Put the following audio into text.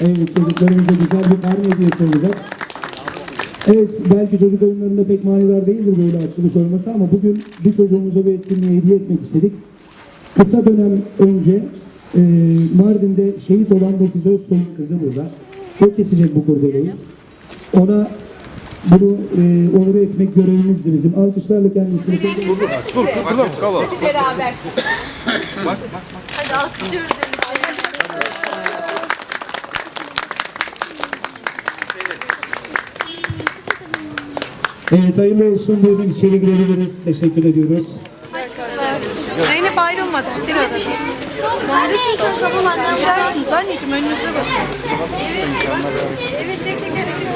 Evet çocuklarımıza güzel bir karne hediyesi olacak. Evet belki çocuk oyunlarında pek manidar değildir böyle açılış olması ama bugün bir çocuğumuza bir etkinliği hediye etmek istedik. Kısa dönem önce e, Mardin'de şehit olan Nefize Özsoy'un kızı burada. O kesecek bu kurdeleyi. Ona bunu e, onur etmek görevimizdi bizim. Alkışlarla kendisini Hadi beraber. Hadi alkışlıyoruz. Evet hayırlı olsun. Buyurun içeri girebiliriz. Teşekkür ediyoruz. Zeynep ayrılmadı. Biraz. Neredesin sabah annem? Düşersiniz anneciğim önünüze bak. Evet tek tek hareket